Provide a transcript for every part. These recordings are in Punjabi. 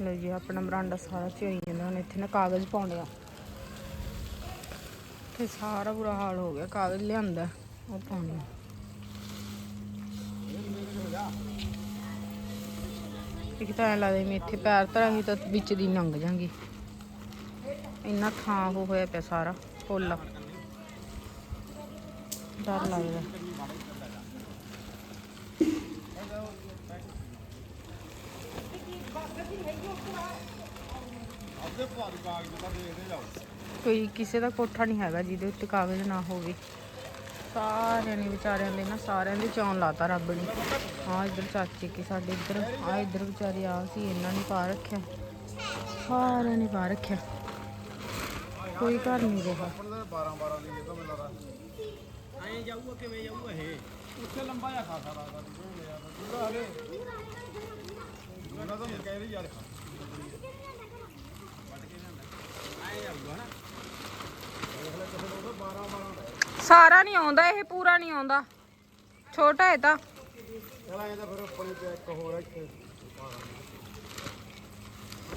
ਲੋ ਜੀ, ਆਪਣਾ ਬਰਾਂਡਾ ਸਾਰਾ ਝੋਈ ਜਾਂਦਾ ਹੁਣ, ਇੱਥੇ ਨਾ ਕਾਗਜ਼ ਪਾਉਣੇ ਆ। ਤੇ ਸਾਰਾ ਬੁਰਾ ਹਾਲ ਹੋ ਗਿਆ, ਕਾਗਜ਼ ਲਿਆਂਦਾ, ਉਹ ਪਾਉਣੇ ਇੱਕ ਤਾਂ ਐਂ ਲੱਗਦਾ ਮੈਂ ਇੱਥੇ ਪੈਰ ਧਰਾਂਗੀ ਤਾਂ ਵਿੱਚ ਦੀ ਲੰਘ ਜਾਂਗੀ। ਇੰਨਾ ਥਾਂ ਉਹ ਹੋਇਆ ਪਿਆ ਸਾਰਾ ਫੁੱਲ ਡਰ ਲੱਗਦਾ। ਕੋਈ ਕਿਸੇ ਦਾ ਕੋਠਾ ਨਹੀਂ ਹੈਗਾ ਜਿਹਦੇ ਉੱਤੇ ਕਾਗਜ਼ ਨਾ ਹੋਵੇ। ਸਾਰਿਆਂ ਨੇ ਵਿਚਾਰਿਆਂ ਦੇ ਨਾ ਸਾਰਿਆਂ ਦੇ ਚੌਣ ਲਾਤਾ ਰੱਬ ਨੇ। ਆ ਇੱਧਰ ਚਾਚੇ ਕੇ ਸਾਡੇ ਇੱਧਰ ਆ ਇੱਧਰ ਵਿਚਾਰੇ ਆ ਸੀ ਇਹਨਾਂ ਨੇ ਪਾ ਰੱਖਿਆ। ਸਾਰਿਆਂ ਨੇ ਪਾ ਰੱਖਿਆ। ਕੋਈ ਘਰ ਨਹੀਂ ਰਿਹਾ। 12 12 ਦੀ ਇਹ ਤਾਂ ਮੈਨੂੰ ਲੱਗਦਾ ਐਂ ਜਾਊਗਾ ਕਿਵੇਂ ਜਾਊਗਾ ਇਹ? ਉੱਥੇ ਲੰਬਾ ਜਿਹਾ ਖਾਸਾ ਲੱਗਦਾ ਦੂਜਾ ਹਲੇ ਦੂਜਾ ਤਾਂ ਮੈਂ ਕਹਿ ਰਹੀ ਯਾਰ ਐਂ ਜਾਊਗਾ ਨਾ ਦੇਖ ਲੈ ਕਿਸੇ ਨੂੰ 12 12 ਦਾ ਸਾਰਾ ਨਹੀਂ ਆਉਂਦਾ ਇਹ ਪੂਰਾ ਨਹੀਂ ਆਉਂਦਾ। ਛੋਟਾ ਹੈ ਤਾਂ। ਚਲ ਐਂ ਤਾਂ ਫਿਰ ਉੱਪਰ ਹੀ ਪਿਆ ਇੱਕ ਹੋਰ ਆ ਇੱਥੇ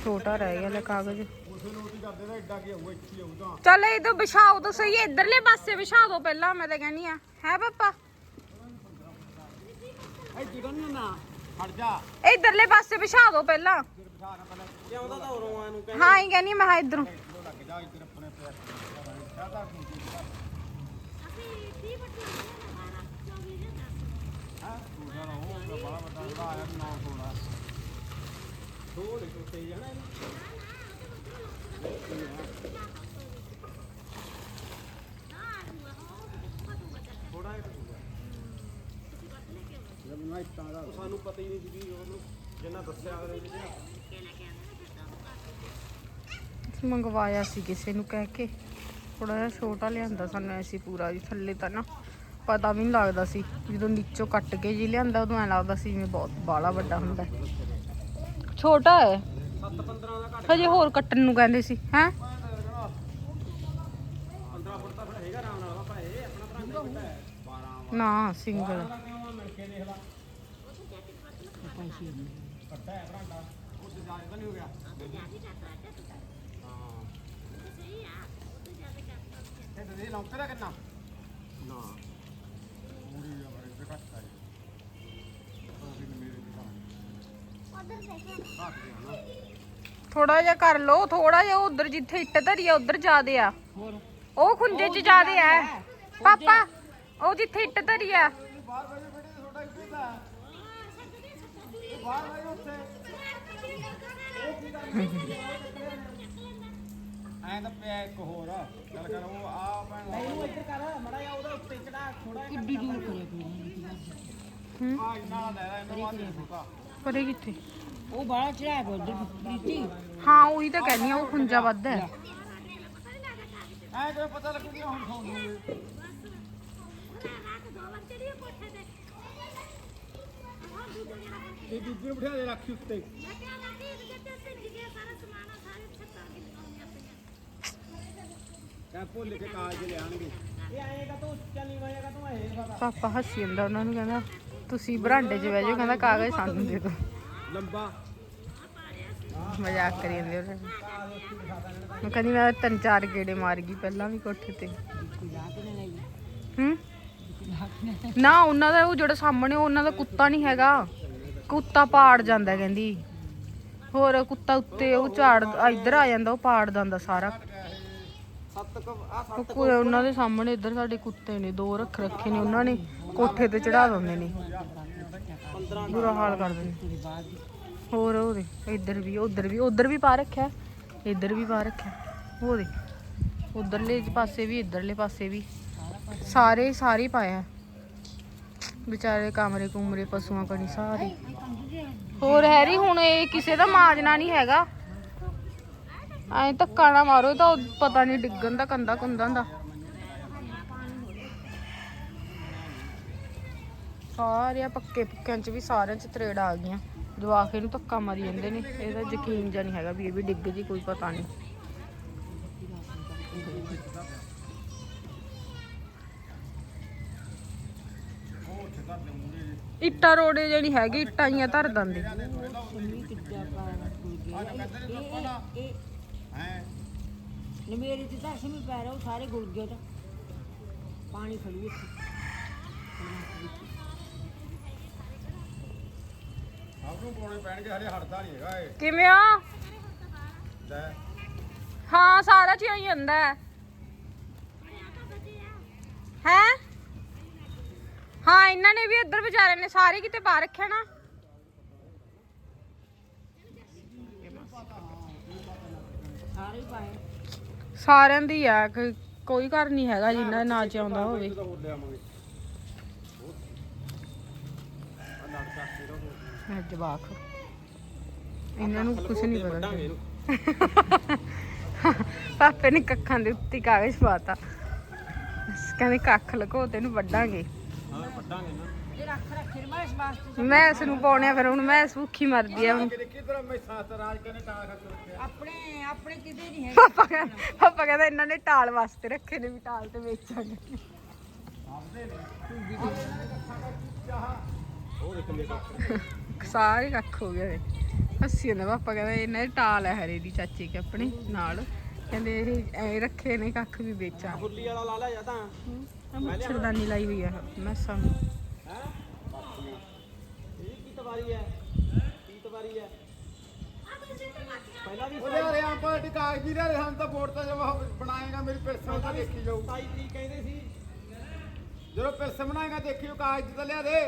ਛੋਟਾ ਰਹਿ ਗਿਆ ਲੈ ਕਾਗਜ਼। ਉਸੇ ਨੂੰ ਉਹਦੀ ਕਰਦੇ ਤਾਂ ਐਡਾ ਕੀ ਹੋਊਗਾ ਇੱਥੇ ਹੀ ਹੋਊ ਤਾਂ। ਚੱਲ ਇਹ ਤਾਂ ਵਿਛਾਓ ਤਾਂ ਸਹੀ ਇਧਰਲੇ ਪਾਸੇ ਵਿਛਾ ਦਿਓ ਪਹਿਲਾਂ ਮੈਂ ਤਾਂ ਕਹਿੰਨੀ ਆ ਹੈ ਪਾਪਾ? ਐ ਜਿਗਨ ਨੂੰ ਇਧਰਲੇ ਪਾਸੇ ਵਿਛਾ ਦਿਓ ਪਹਿਲਾਂ। ਤਾਂ ਹਾਂ ਹੀ ਕਹਿੰਨੀ ਮੈਂ ਇਧਰੋਂ। ਕਿਲੋ ਲੱਗ ਜਾ ਇੱਧਰ ਆਪਣੇ ਪਿਆ ਸ਼ਾਦਾ ਕੀ ਹਾਂ ਦੂਜਾ ਨਾ ਉਹ ਬੜਾ ਵੱਡਾ ਜਿਹੜਾ ਆਇਆ ਨਾ ਥੋੜਾ ਥੋੜੇ ਟੁੱਟੇ ਜਾਣਾ ਥੋੜਾ ਜਿਹਾ ਟੁੱਟੂਗਾ ਜਦ ਮੈਂ ਇੱਟਾਂ ਦਾ ਸਾਨੂੰ ਪਤਾ ਹੀ ਨਹੀਂ ਸੀ ਵੀ ਉਹਨੂੰ ਜਿੰਨਾ ਦੱਸਿਆ ਅਗਲੇ ਨੇ। ਮੰਗਵਾਇਆ ਸੀ ਕਿਸੇ ਨੂੰ ਕਹਿ ਕੇ। ਥੋੜਾ ਜਿਹਾ ਛੋਟਾ ਲਿਆਂਦਾ ਸਾਨੂੰ ਐਸੀ ਪੂਰਾ ਜੀ ਥੱਲੇ ਤਾਂ ਨਾ ਪਤਾ ਵੀ ਨਹੀਂ ਲੱਗਦਾ ਸੀ। ਜਦੋਂ ਨੀਚੋਂ ਕੱਟ ਕੇ ਜੀ ਲਿਆਂਦਾ ਉਦੋਂ ਐ ਲੱਗਦਾ ਸੀ ਜਿਵੇਂ ਬਹੁਤ ਬਾਲਾ ਵੱਡਾ ਹੁੰਦਾ। ਹੈ। ਛੋਟਾ ਹੈ। 7 15 ਦਾ ਘੱਟ ਹਜੇ ਹੋਰ ਕੱਟਣ ਨੂੰ ਕਹਿੰਦੇ ਸੀ ਹੈ? 15 ਫੁੱਟ ਤਾਂ ਫਿਰ ਹੈਗਾ ਆਰਾਮ ਨਾਲ ਆਪਾਂ ਇਹ ਆਪਣਾ ਭਰਾ ਨਹੀਂ ਹੈ। 12 ਨਾ ਸਿੰਗਲ ਦਾ ਕਿਉਂ ਮਿਲ ਕੇ ਦੇਖ ਲਾ। ਥੋੜਾ ਜਿਹਾ ਕਰ ਲਓ ਥੋੜਾ ਜਿਹਾ ਉਧਰ ਜਿੱਥੇ ਇੱਟ ਧਰੀ ਆ ਉਧਰ ਜ਼ਿਆਦੇ ਆ ਹੋਰ ਉਹ ਖੁੰਝੇ 'ਚ ਜ਼ਿਆਦੇ ਆ ਪਾਪਾ ਉਹ ਜਿੱਥੇ ਇੱਟ ਧਰੀ ਆ ਬਾਹਰ ਬੈਠੇ ਬੈਠੇ ਤੁਹਾਡਾ ਇੱਥੇ ਦਾ ਬਾਹਰ ਬੈਠੇ ਉੱਥੇ ਐਂ ਤਾਂ ਪਿਆ ਇੱਕ ਹੋਰ। ਚੱਲ ਕਰ ਉਹ ਆ ਭੈਣ ਨਹੀਂ ਇੱਧਰ ਕਰ ਮੜਾ ਜਾ ਉਹਦਾ ਉੱਤੇ ਚੜਾ ਥੋੜਾ ਕਿੱਡੀ ਦੂਰ ਕਰੇ ਹੂੰ? ਆ ਇੰਨਾ ਲੈ ਲੈ ਇਹਨੂੰ ਆ ਦੇ ਛੋਟਾ ਪਰੇ ਕਿੱਥੇ? ਉਹ ਬਾਹਲਾ ਚੜਾਇਆ ਬੋਲ ਪ੍ਰੀਤੀ ਹਾਂ। ਉਹੀ ਤਾਂ ਕਹਿੰਦੀ ਆ ਉਹ ਖੁੰਝਾ ਵੱਧ ਹੈ ਐਂ ਕਿਵੇਂ ਪਤਾ ਲੱਗੂਗਾ ਹੁਣ ਤੁਹਾਨੂੰ ਦੂਜੇ ਨੂੰ ਬਿਠਾ ਦੇ ਰੱਖੀ ਉੱਤੇ। ਕਾ ਭੁੱਲ ਕੇ ਕਾਜ ਲਿਆਣਗੇ ਇਹ ਆਏਗਾ ਤੂੰ ਚੱਲੀ ਵਾਏਗਾ ਤੂੰ ਇਹ ਪਤਾ ਪਾਪਾ ਹੱਸੀ ਜਾਂਦਾ ਉਹਨਾਂ ਨੂੰ ਕਹਿੰਦਾ ਤੁਸੀਂ ਬਰਾਂਡੇ 'ਚ ਬਹਿ ਜਾਓ ਕਹਿੰਦਾ ਕਾਗਜ਼ ਸਾਨੂੰ ਦੇ ਦਿਓ। ਲੰਬਾ। ਮਜ਼ਾਕ ਕਰੀ ਜਾਂਦੇ ਉਹ ਮੈਂ ਕਹਿੰਦੀ ਮੈਂ ਤਿੰਨ ਚਾਰ ਗੇੜੇ ਮਾਰ ਗਈ ਪਹਿਲਾਂ ਵੀ ਕੋਠੇ ਤੇ। ਹੂੰ? ਨਾ, ਉਹਨਾਂ ਦਾ ਉਹ ਜਿਹੜਾ ਸਾਹਮਣੇ ਉਹਨਾਂ ਦਾ ਕੁੱਤਾ ਨਹੀਂ ਹੈਗਾ। ਕੁੱਤਾ ਪਾੜ ਜਾਂਦਾ, ਕਹਿੰਦੀ। ਹੋਰ ਕੁੱਤਾ ਉੱਤੇ ਉਹ ਝਾੜ, ਇੱਧਰ ਆ ਜਾਂਦਾ, ਉਹ ਪਾੜ ਦਿੰਦਾ ਸਾਰਾ। ਕੋਈ ਉਹਨਾਂ ਦੇ ਸਾਹਮਣੇ ਇੱਧਰ ਸਾਡੇ ਕੁੱਤੇ ਨੇ, ਦੋ ਰੱਖ ਰੱਖੇ ਨੇ ਉਹਨਾਂ ਨੇ, ਕੋਠੇ ਤੇ ਚੜਾ ਦਿੰਦੇ ਨੇ। ਬੁਰਾ ਹਾਲ ਕਰ ਦਿੰਦੇ ਹੋਰ ਉਹਦੇ ਇੱਧਰ ਵੀ, ਉਧਰ ਵੀ ਉਧਰ ਵੀ ਪਾ ਰੱਖਿਆ। ਇੱਧਰ ਵੀ ਪਾ ਰੱਖਿਆ। ਉਹਦੇ ਉਧਰਲੇ ਪਾਸੇ ਵੀ, ਇੱਧਰਲੇ ਪਾਸੇ ਵੀ। ਸਾਰੇ ਸਾਰੇ ਪਾਇਆ ਵਿਚਾਰੇ ਕਮਰੇ ਕੁਮਰੇ ਪਸ਼ੂਆਂ ਕਣੀ ਸਾਰੇ। ਹੋਰ ਹੈਰੀ, ਹੁਣ ਇਹ ਕਿਸੇ ਦਾ ਮਾਜਨਾ ਨਹੀਂ ਹੈਗਾ। ਐਂ ਧੱਕਾ ਨਾ ਮਾਰੋ ਤਾਂ ਪਤਾ ਨਹੀਂ ਡਿੱਗਣ ਦਾ ਕੰਦਾ ਕੁੰਦਾਂ ਦਾ। ਸਾਰੇ ਪੱਕੇ ਪੱਕਿਆਂ ਚ ਵੀ ਸਾਰਿਆਂ ਚ ਤਰੇੜ ਆ ਗਈਆਂ। ਜਵਾਕ ਇਹਨੂੰ ਧੱਕਾ ਮਾਰੀ ਜਾਂਦੇ ਨੇ, ਇਹਦਾ ਯਕੀਨ ਜਾਂ ਨਹੀਂ ਹੈਗਾ ਵੀ ਇਹ ਵੀ ਡਿੱਗ ਜੀ, ਕੋਈ ਪਤਾ ਨਹੀਂ। ਇੱਟਾਂ ਰੋੜੇ ਜਿਹੜੀ ਹੈਗੀ ਇੱਟਾਂ ਹੀ ਆ ਧਰ ਦਿੰਦੇ। ਗਏ ਆਹ ਕਹਿੰਦੇ ਨੇ ਇਹ- ਲੋਕਾਂ ਦਾ। ਇਹ ਹੈ ਇਹ ਮੇਰੇ ਤੇ ਤਾਂ ਸਮੀ ਪੈ ਰਿਹਾ ਉਹ ਸਾਰੇ ਗੁੜ ਗਏ ਤਾਂ। ਪਾਣੀ ਖੜੂ ਇੱਥੇ। ਸਭ ਨੂੰ ਪਾਉਣੇ ਪੈਣਗੇ ਹਲੇ ਹਟਦਾ ਨਹੀਂ ਹੈਗਾ ਇਹ। ਕਿਵੇਂ ਆ? ਲੈ। ਹਾਂ ਸਾਰਾ ਚ ਹੀ ਹੁੰਦਾ ਹੈ। ਹੈਂ? ਹਾਂ, ਇਹਨਾਂ ਨੇ ਵੀ ਇੱਧਰ ਵਿਚਾਰੇ ਨੇ ਸਾਰੇ ਕਿਤੇ ਪਾ ਰੱਖਿਆ ਨਾ। ਸਾਰਿਆਂ ਦੀ ਆ, ਕੋਈ- ਘਰ ਨਹੀਂ ਹੈਗਾ ਜਿੰਨਾ ਦੇ ਨਾਂ ਹੋਵੇ। ਜਵਾਕ ਇਹਨਾਂ ਨੂੰ ਕੁਝ ਨਹੀਂ ਪਤਾ। ਪਾਪੇ ਨੇ ਕੱਖਾਂ ਦੇ ਉੱਤੇ ਕਾਗਜ਼ ਪਾਤਾ। ਕਹਿੰਦੇ ਕੱਖ ਲਕੋ ਤੇ ਇਹਨੂੰ ਨਾ। ਇਹ ਰੱਖ ਰੱਖ ਮੈਂ ਇਸ ਵਾਸਤੇ ਮੈਂ ਇਸ ਨੂੰ ਪਾਉਣਿਆ ਫਿਰ ਹੁਣ ਮੈਂ ਭੁੱਖੀ ਮਰਦੀ ਆ ਹੁਣ। ਕਿਧਰ ਮੈਂ ਸਾਤ ਰਾਜ ਕਨੇ ਟਾਲ ਖੱਤ ਰੱਖਿਆ? ਆਪਣੇ ਆਪਣੇ ਕਿਤੇ ਨਹੀਂ ਹੈ ਪਾਪਾ ਕਹਿੰਦਾ ਪਾਪਾ ਕਹਿੰਦਾ ਇਹਨਾਂ ਨੇ ਟਾਲ ਵਾਸਤੇ ਰੱਖੇ ਨੇ ਵੀ ਟਾਲ ਤੇ ਵੇਚਾਂਗੇ। ਲੈ ਸਾਰੇ ਕੱਖ ਹੋ ਗਏ ਹੱਸੀ ਜਾਂਦਾ ਪਾਪਾ ਕਹਿੰਦਾ ਇਹਨਾਂ ਦੀ ਟਾਲ ਹੈ ਹਰੇ ਦੀ ਚਾਚੀ ਕੇ ਆਪਣੇ ਨਾਲ। ਕਹਿੰਦੇ ਇਹ ਐ ਰੱਖੇ ਨੇ ਕੱਖ ਵੀ ਵੇਚਾਂ ਫੁੱਲੀ ਵਾਲਾ ਲਾ ਲਿਆ ਜਾਂ ਤਾਂ? ਮੱਛਰਦਾਨੀ ਲਾਈ ਹੋਈ ਆ। ਮੈਸਾਂ ਨੂੰ ਹੈ ਇਹ ਕੀ ਤਵਾਰੀ ਹੈ ਕੀ ਤਵਾਰੀ ਹੈ ਪਹਿਲਾਂ ਵੀ ਉਹ ਯਾਰ ਇਹ ਆਪਾਂ ਦੀ ਕਾਗਜ਼ੀ ਦਾ ਹਮ ਤਾਂ ਵੋਟ ਤਾਂ ਜਬ ਬਣਾਏਗਾ ਮੇਰੀ ਪਿਲਸਣ ਤਾਂ ਦੇਖੀ ਜਾਊ 27 ਤਰੀਕ ਕਹਿੰਦੇ ਸੀ ਜਦੋਂ ਪਿਲਸਣ ਬਣਾਏਗਾ ਦੇਖਿਓ ਕਾਗਜ਼ ਤਾਂ ਲਿਆ ਦੇ।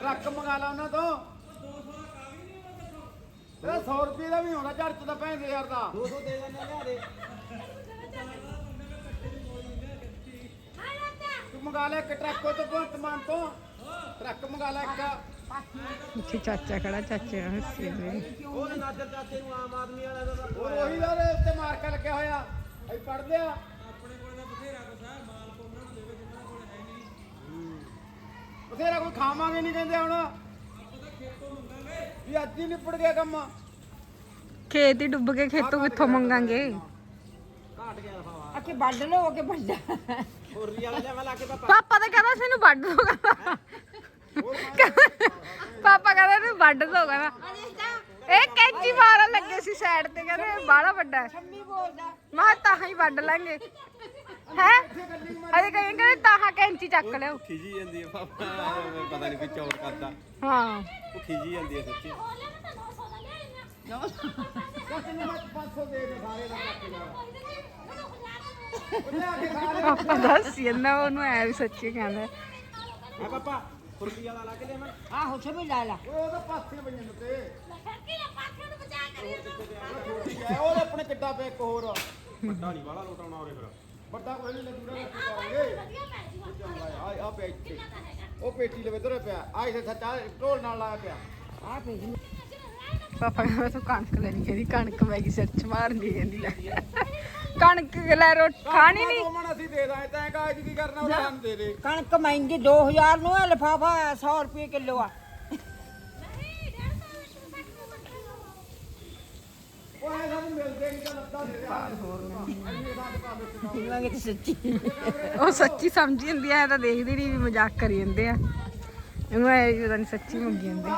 ਟਰੱਕ ਮੰਗਾ ਲਾ ਉਹਨਾਂ ਤੋਂ। ਇਹਦਾ 100 ਰੁਪਏ ਦਾ ਵੀ ਹੋਣਾ ਝੜ ਚ ਤਾਂ ਪੈਂਦੇ ਯਾਰ ਦਾ। 200 ਦੇ ਦਿੰਦੇ ਲਿਆ ਦੇ। ਮੰਗਾ ਲੈ ਇੱਕ ਟਰੱਕ ਉਹ ਤੋਂ ਭਗਵੰਤ ਮਾਨ ਤੋਂ। ਟਰੱਕ ਮੰਗਾ ਲੈ ਇੱਕ। ਇੱਥੇ ਚਾਚਾ ਖੜਾ ਚਾਚੇ ਨਾਲ ਹੱਸੀ ਜਾਂਦੇ ਉਹ ਨਾਦਰ ਚਾਚੇ ਨੂੰ ਆਮ ਆਦਮੀ ਵਾਲਾ ਦਾ ਉਹ ਉਹੀ ਦਾ ਉਹਦੇ ਉੱਤੇ ਮਾਰਕਾ ਲੱਗਿਆ ਹੋਇਆ। ਅਸੀਂ ਪੜਦੇ ਆ ਆਪਣੇ ਕੋਲ ਤਾਂ ਬਥੇਰਾ ਕੁਛ ਹੈ ਮਾਲ ਕੋ ਉਹਨਾਂ ਨੂੰ ਦੇਵੇ ਜਿੰਨਾ ਕੋਲ ਹੈ ਨਹੀਂ। ਬਥੇਰਾ ਕੋਈ ਖਾਵਾਂਗੇ ਨਹੀਂ ਕਹਿੰਦੇ ਹੁਣ। ਵੀ ਅੱਜ ਹੀ ਨਿਪੜ ਗਿਆ ਕੰਮ। ਖੇਤ ਹੀ ਡੁੱਬ ਕੇ ਖੇਤੋਂ ਕਿੱਥੋਂ ਮੰਗਾਂਗੇ? ਘਾਟ ਗਿਆ ਦਫਾ ਅੱਗੇ ਵੱਢ ਲਓ ਅੱਗੇ ਵੱਢ। ਹੋਰੀ ਵਾਲਾ ਕੇ ਪਾਪਾ ਪਾਪਾ ਤਾਂ ਕਹਿੰਦਾ ਸੀ ਇਹਨੂੰ ਵੱਢ ਦੋ ਕਹਿੰਦਾ ਪਾਪਾ ਕਹਿੰਦਾ ਇਹਨੂੰ ਵੱਢ ਦੋ ਕਹਿੰਦਾ ਇਹ ਕੈਂਚੀ ਮਾਰਨ ਲੱਗੇ ਸੀ ਸਾਈਡ ਤੇ ਕਹਿੰਦੇ ਬਾਹਲਾ ਵੱਡਾ ਹੈ ਮੈਂ ਤਾਹਾਂ ਹੀ ਵੱਢ ਲਾਂਗੇ ਹੈ ਅਜੇ ਕਹੀਂ ਕਹਿੰਦੇ ਤਾਹਾਂ ਕੈਂਚੀ ਚੱਕ ਲਿਓ ਖਿਜੀ ਜਾਂਦੀ ਹੈ ਪਾਪਾ ਪਤਾ ਨਹੀਂ ਕੋਈ ਚੌਰ ਕਰਦਾ ਹਾਂ ਉਹ ਖਿਜੀ ਜਾਂਦੀ ਹੈ ਸੱਚੀ ਤੈਨੂੰ ਮੈਂ 500 ਦੇ ਦੇ ਸਾਰੇ ਦਾ ਲਿਆ ਕੇ ਸਾਰੇ ਪਾਪਾ ਦੱਸ ਜਾਂਦਾ ਉਹਨੂੰ ਐ ਵੀ ਸੱਚੀ ਕਹਿੰਦਾ। ਆ ਪਾਪਾ ਖੁਰਪੀ ਵਾਲਾ ਲਾ ਕੇ ਲਿਆ ਮੈਂ। ਆਹੋ ਸ਼ੰਮੀ ਲਾ ਲਾ। ਓਏ ਉਹਦਾ ਪਾਸੇ ਪਈਆਂ ਨੇ ਤੇ ਛੋਟੀ ਹੈ ਉਹਦੇ ਆਪਣੇ ਕਿੱਡਾ ਪਿਆ ਇੱਕ ਹੋਰ। ਵੱਡਾ ਨਹੀਂ ਵਾਲਾ ਲੋਟਾਉਣਾ ਉਹਦੇ ਫਿਰ। ਵੱਡਾ ਕੋਈ ਨਹੀਂ ਲੱਗੂਗਾ ਕਰਾਂਗੇ ਆ ਇੱਥੇ ਉਹ ਪੇਟੀ ਲਵੇ ਤੇਰੇ ਪਿਆ। ਆ ਇਥੇ ਸੱਚਾ ਢੋਲ ਨਾਲ ਲਾਇਆ ਪਿਆ। ਆ ਭੇਜ ਪਾਪਾ ਕਹਿੰਦਾ ਤੂੰ ਕਣਕ ਲੈਣੀ ਕਹਿੰਦੀ ਕਣਕ ਮੈਂ ਕੀ ਸਿਰ ਚ ਮਾਰਨੀ ਕਹਿੰਦੀ ਲੈ ਕਣਕ ਲੈ ਰੋਟੀ ਖਾਣੀ ਨਹੀਂ। ਮਣ ਅਸੀਂ ਦੇ ਦਾਂ ਤੈਂ ਕਾਜ ਕੀ ਕਰਨਾ ਉਹ ਸਾਨੂੰ ਦੇ ਦੇ। ਕਣਕ ਮਹਿੰਗੀ 2000 ਨੂੰ ਹੈ ਲਫਾਫਾ 100 ਰੁਪਏ ਕਿਲੋ ਆ। ਉਹ ਸੱਚੀ। ਉਹ ਸੱਚੀ ਸਮਝ ਜਾਂਦੀ ਐ ਤਾਂ ਦੇਖਦੀ ਨਹੀਂ ਵੀ ਮਜ਼ਾਕ ਕਰੀ ਜਾਂਦੇ ਆ। ਇਹਨੂੰ ਐ ਪਤਾ ਨਹੀਂ ਸੱਚੀ ਮੰਗੀ ਜਾਂਦੇ।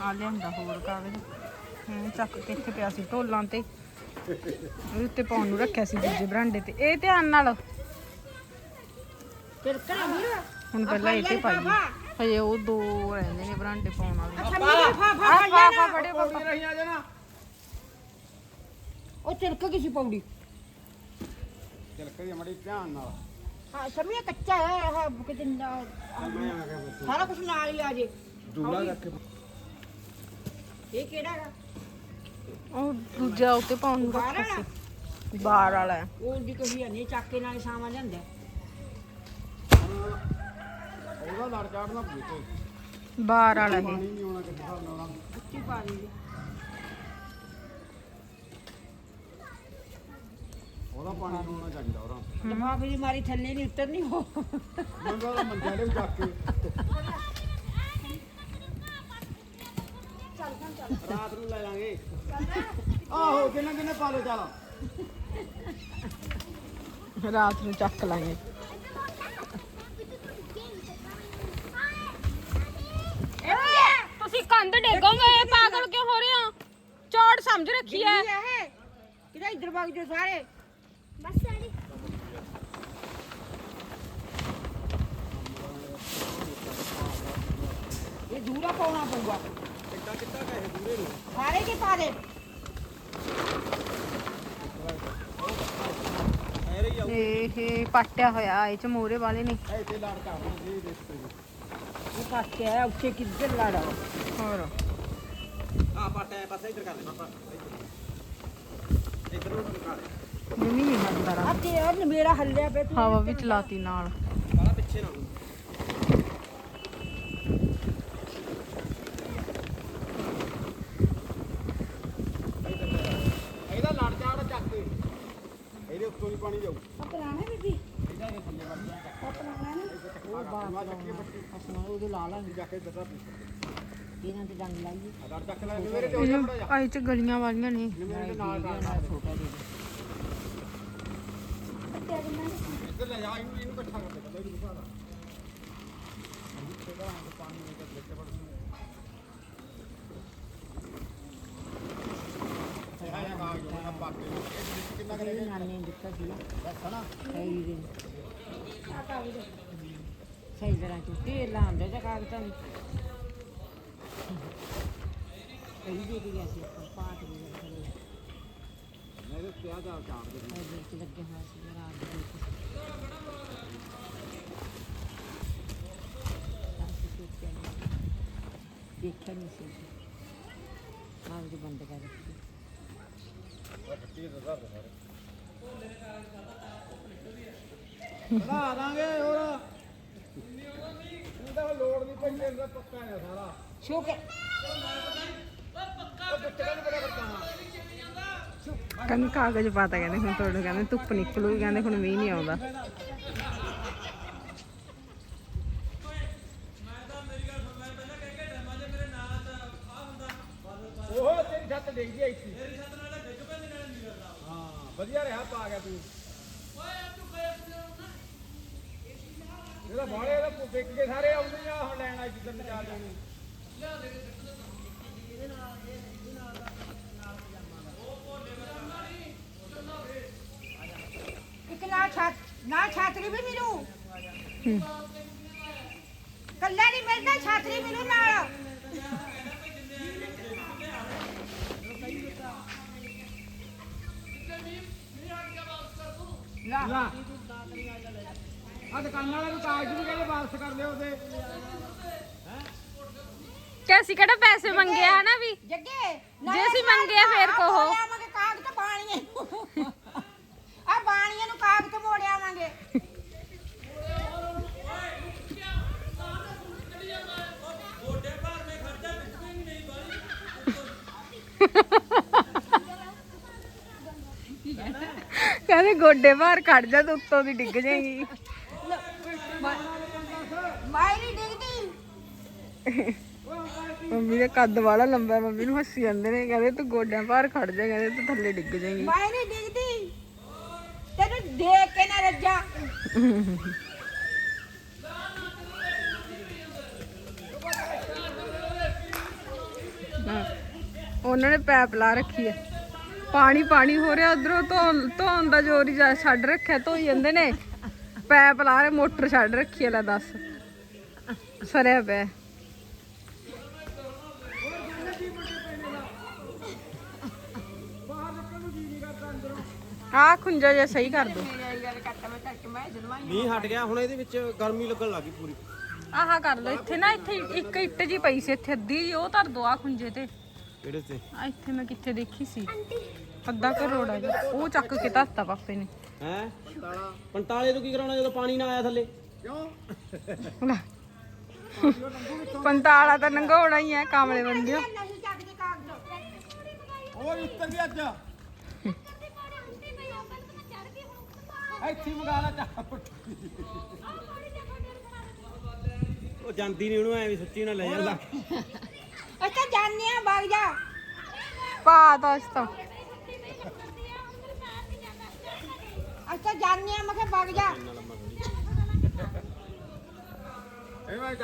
ਆ ਲਿਆਂਦਾ ਹੋਰ ਕਾਗਜ਼ ਹੂੰ ਚੱਕ ਕੇ ਇੱਥੇ ਪਿਆ ਸੀ ਢੋਲਾਂ ਤੇ। ਉਹਦੇ ਉੱਤੇ ਪਾਉਣ ਨੂੰ ਰੱਖਿਆ ਸੀ ਦੂਜੇ ਬਰਾਂਡੇ ਤੇ। ਇਹ ਧਿਆਨ ਨਾਲ। ਤਿਰਕਣਾ ਵੀਰ ਹੁਣ ਪਹਿਲਾਂ ਇਹ ਤੇ ਪਾਈ ਹਜੇ ਉਹ ਦੋ ਰਹਿੰਦੇ ਨੇ ਬਰਾਂਡੇ ਪਾਉਣ ਵਾਲੇ। ਆ ਪਾਪਾ ਫੜੇ ਪੌੜੀ ਰਹੀ ਆ ਜਾਣਾ ਉਹ ਤਿਰਕ ਕਿਸੇ ਪੌੜੀ ਚੱਲ ਕਰੀ ਮੜੀ ਧਿਆਨ ਨਾਲ। ਹਾਂ ਸ਼ੰਮੀ ਕੱਚਾ ਹੈ ਆਹ ਕਿਤੇ ਸਾਰਾ ਕੁਝ ਨਾਲ ਹੀ ਆ ਜੇ। ਦੂਲਾ ਰੱਖ ਇਹ ਕਿਹੜਾ ਹੈ ਉਹ ਦੂਜਾ ਉੱਤੇ ਪਾਉਣ ਨੂੰ ਬਾਹਰ ਰੱਖਿਆ ਵਾਲਾ ਸੀ। ਬਾਹਰ ਵਾਲਾ ਹੈ। ਉਹ ਦੀ ਕੋਈ ਨਹੀਂ ਚੱਕੇ ਨਾਲ ਸਾਮਾਨ ਲਿਆਂਦਾ। ਉਹਦਾ ਲੜ ਚਾੜਨਾ ਬੂਤੇ ਬਾਹਰ ਵਾਲਾ ਇਹ ਪਾਣੀ ਨਹੀਂ ਆਉਣਾ ਕਿੱਥੇ ਹਿਸਾਬ ਨਾਲ। ਉੱਚੀ ਪਾ ਉਹਦਾ ਪਾਣੀ ਨਹੀਂ ਆਉਣਾ ਚਾਹੀਦਾ ਉਹਦਾ। ਲਫਾਫੇ ਦੀ ਮਾਰੀ ਥੱਲੇ ਨਹੀਂ ਉਤਰਨੀ ਹੋ। ਮੰਗਾ ਦਾ ਮੰਜਾ ਦੇ ਚੱਕ ਕੇ। ਰਾਤ ਨੂੰ ਲੈ ਲਾਂਗੇ। ਆਹੋ ਕਿੰਨਾ ਕਿੰਨਾ ਪਾ ਲੋ ਚੱਲ ਰਾਤ ਨੂੰ ਚੱਕ ਲਾਂਗੇ। ਤੁਸੀਂ ਕੰਧ ਡੇਗੋਗੇ ਪਾਗਲ ਕਿਉਂ ਹੋ ਰਹੇ ਹੋ? ਲੋੜ ਸਮਝ ਰੱਖੀ ਐ ਕਿਹਦਾ ਇੱਧਰ ਵਗ ਜੋ ਸਾਰੇ? ਬਸ ਆੜੀ ਇਹ ਦੂਰਾ ਪਾਉਣਾ ਪਊਗਾ। ਸਾਰੇ ਕੇ ਪਾ ਦੇ? ਇਹ ਪਾਟਿਆ ਹੋਇਆ ਇਹ ਚ ਮੋਰੇ ਵਾਲੇ ਨੇ। ਦੇ ਦੇ ਇਹ ਪਾਸੇ ਹੈ ਉੱਚੇ ਕਿੱਧਰ ਲੜਾ ਹੋਰ। ਆ ਪਾਟੇ ਪਾਸੇ ਇੱਧਰ ਕਰ ਲੈ ਪਾਪਾ ਇੱਧਰ ਨੂੰ ਕਰ ਜਮੀ ਨਹੀਂ ਹੱਲਦਾ ਰਾ ਆ ਤੇ ਮੇਰਾ ਹੱਲਿਆ ਪਿਆ ਤੂੰ। ਹਵਾ ਵੀ ਚਲਾਤੀ ਨਾਲ। ਬਾਲਾ ਪਿੱਛੇ ਨਾ ਲੜ ਜਾੜ ਚੱਕ ਕੇ ਇਹਦੇ ਉੱਤੋਂ ਹੀ ਪਾਣੀ ਜਾਊ ਪੁਰਾਣਾ ਬੀਬੀ ਪੁਰਾਣਾ ਨਾ ਉਹ ਬਾਤ ਫਸਣਾ ਉਹਦੇ ਲਾ ਲਾਂਗੇ ਜਾ ਕੇ ਦੱਸਾ ਇਹਨਾਂ ਤੇ ਡੰਗ ਲਾਈਏ ਲੜ ਚੱਕ ਲੈ ਮੇਰੇ ਤੇ ਹੋ ਜਾ ਬੜਾ ਆਏ ਚ ਗਲੀਆਂ ਵਾਲੀਆਂ ਨੇ ਮੇਰੇ ਨਾਲ ਨਾਲ ਛੋਟਾ ਦੇ ਇੱਧਰ ਲੈ ਜਾ ਇਹਨੂੰ ਇਹਨੂੰ ਇਕੱਠਾ ਕਰ ਦੇ ਕੱਲੇ ਨੂੰ ਬੁਝਾ ਲਾ ਕਿੰਨਾ ਇਹ ਨਾਨੇ ਨੇ ਦਿੱਤਾ ਸੀ ਸਹੀ ਦੇ ਸਹੀ ਤਰ੍ਹਾਂ ਚ ਲਾਉਂਦੇ ਤੇ ਕਾਗਜ਼ਾਂ ਨੂੰ ਇਹ ਦੇ ਗਿਆ ਸੀ ਪਾਟ ਵੀ ਮੇਰੇ ਪਿਆ ਦਾ ਚਾੜ ਦੇ ਲੱਗੇ ਹੋਏ ਸੀ ਰਾਤ ਦੇ ਦੇਖਿਆ ਨਹੀਂ ਸੀ। ਮਾਂ ਬੰਦ ਕਰ ਦਿੱਤੀ। ਬਣਾ ਦਾਂਗੇ ਹੋਰ ਇਹਦਾ ਲੋੜ ਨਹੀਂ ਪੈਂਦੀ ਇਹਦਾ ਪੱਕਾ ਹੈ ਸਾਰਾ ਸ਼ੋਕੇ ਉਹ ਕਾਗਜ਼ ਪਾਤਾ ਕਹਿੰਦੇ ਹੁਣ ਤੁਹਾਡੇ ਕਹਿੰਦੇ ਧੁੱਪ ਨਿਕਲੂਗੀ, ਕਹਿੰਦੇ ਹੁਣ ਮੀਂਹ ਨਹੀਂ ਆਉਂਦਾ। ਉਹ ਤੇਰੀ ਛੱਤ ਡਿੱਗ ਗਈ ਇੱਥੇ ਤੇਰੀ ਛੱਤ ਨਾਲ ਡਿੱਗ ਪੈਂਦੀ ਨਾਲ ਨਹੀਂ ਕਰਦਾ ਹਾਂ ਵਧੀਆ ਰਿਹਾ ਪਾ ਗਿਆ ਤੂੰ। ਇਹਦਾ ਬਾੜੇ ਇਹਦਾ ਵਿਕ ਕੇ ਸਾਰੇ ਆਉਂਦੇ ਆ ਹੁਣ ਲੈਣ ਆਈ ਜਿੱਦਣ ਨੂੰ। ਚਾਰ ਜਾਣੀ ਇੱਕ ਨਾ ਛਾਤ ਨਾ ਛਾਤਰੀ ਵੀ ਮਿਲੂ। ਕੱਲਾ ਨਹੀਂ ਮਿਲਦਾ ਛਾਤਰੀ ਮਿਲੂ ਨਾਲ। ਲਾ। ਆ ਦੁਕਾਨ ਵਾਲੇ ਨੂੰ ਕਾਗਜ਼ ਵੀ ਕਹਿੰਦੇ ਵਾਪਸ ਕਰ ਲਿਓ ਉਹਦੇ। ਕਿ ਅਸੀਂ ਕਿਹੜਾ ਪੈਸੇ ਮੰਗੇ ਆ ਨਾ ਵੀ? ਜੱਗੇ ਜੇ ਅਸੀਂ ਮੰਗੇ ਆ ਫੇਰ ਕਹੋ। ਆਵਾਂਗੇ ਕਾਗਜ਼ ਤੇ ਬਾਣੀਏ ਨੂੰ ਆ ਬਾਣੀਏ ਨੂੰ ਕਾਗਜ਼ ਤੇ ਮੋੜ ਆਵਾਂਗੇ ਕਹਿੰਦੇ ਗੋਡੇ ਬਾਹਰ ਕੱਢ ਜਾ ਤੂੰ ਉੱਤੋਂ ਦੀ ਡਿੱਗ ਜਾਏਗੀ। ਮਾਈ ਨਹੀਂ ਡਿੱਗਦੀ। ਮੰਮੀ ਦਾ ਕੱਦ ਵਾਲਾ ਲੰਬਾ ਹੈ, ਮੰਮੀ ਨੂੰ ਹੱਸੀ ਜਾਂਦੇ ਨੇ ਕਹਿੰਦੇ ਤੂੰ ਗੋਡਿਆਂ ਬਾਹਰ ਖੜ ਜਾ ਕਹਿੰਦੇ ਤੂੰ ਥੱਲੇ ਡਿੱਗ ਜਾਏਗੀ। ਮਾਈ ਨਹੀਂ ਡਿੱਗਦੀ। ਤੈਨੂੰ ਦੇਖ ਕੇ ਨਾ ਰੱਜਾ। ਹਾਂ। ਉਹਨਾਂ ਨੇ ਪੈਪ ਲਾ ਰੱਖੀ ਹੈ। ਪਾਣੀ ਪਾਣੀ ਹੋ ਰਿਹਾ ਉਧਰੋਂ ਧੋਣ ਧੋਣ ਦਾ ਜ਼ੋਰ ਹੀ ਜਾ ਛੱਡ ਰੱਖਿਆ ਧੋਈ ਜਾਂਦੇ ਨੇ। ਪੈਪ ਲਾ ਰਹੇ ਮੋਟਰ ਛੱਡ ਰੱਖੀ ਹੈ ਲੈ ਦੱਸ। ਸਰਿਆ ਪਿਆ। ਆ ਖੁੰਜਾ ਜਿਹਾ ਸਹੀ ਕਰ ਦੋ। ਮੀਂਹ ਹਟ ਗਿਆ ਹੁਣ ਇਹਦੇ ਵਿੱਚ ਗਰਮੀ ਲੱਗਣ ਲੱਗੀ ਪੂਰੀ। ਆਹ ਕਰ ਲੋ ਇੱਥੇ ਨਾ ਇੱਥੇ ਇੱਕ ਇੱਟ ਜੀ ਪਈ ਸੀ ਇੱਥੇ ਅੱਧੀ ਜਿਹੀ, ਉਹ ਧਰ ਦੋ ਆ ਖੁੰਜੇ ਤੇ। ਕਿਹੜੇ ਤੇ? ਆ ਇੱਥੇ ਮੈਂ ਕਿੱਥੇ ਦੇਖੀ ਸੀ? ਅੱਧਾ ਕਰੋੜ ਆ ਜੀ। ਉਹ ਚੱਕ ਕੇ ਧਰਤਾ ਪਾਪੇ ਨੇ। ਹੈ? 45 ਤੋਂ ਕੀ ਕਰਾਉਣਾ ਜਦੋਂ ਪਾਣੀ ਨਾ ਆਇਆ ਥੱਲੇ? ਲੈ। ਪੰਤਾਲਾ ਤਾਂ ਨੰਗਾਉਣਾ ਹੀ ਹੈ ਕਾਮਲੇ ਬੰਦਿਓ ਉਹ ਉੱਤਰ ਵੀ ਅੱਜ। ਇੱਥੇ ਹੀ ਮੰਗਾ ਲਾ ਚਾਹ ਉਹ ਜਾਂਦੀ ਨਹੀਂ ਉਹਨੂੰ ਐ ਵੀ ਸੱਚੀ ਨਾ ਲੈ ਜਾਂਦਾ। ਅੱਛਾ ਜਾਣਿਆ ਆ ਵਗ ਜਾ। ਪਾ ਤਾ ਇਸ ਤਾਂ। ਅੱਛਾ ਜਾਣਿਆ ਆ ਮੈਂ ਕਿਹਾ ਵਗ ਜਾ।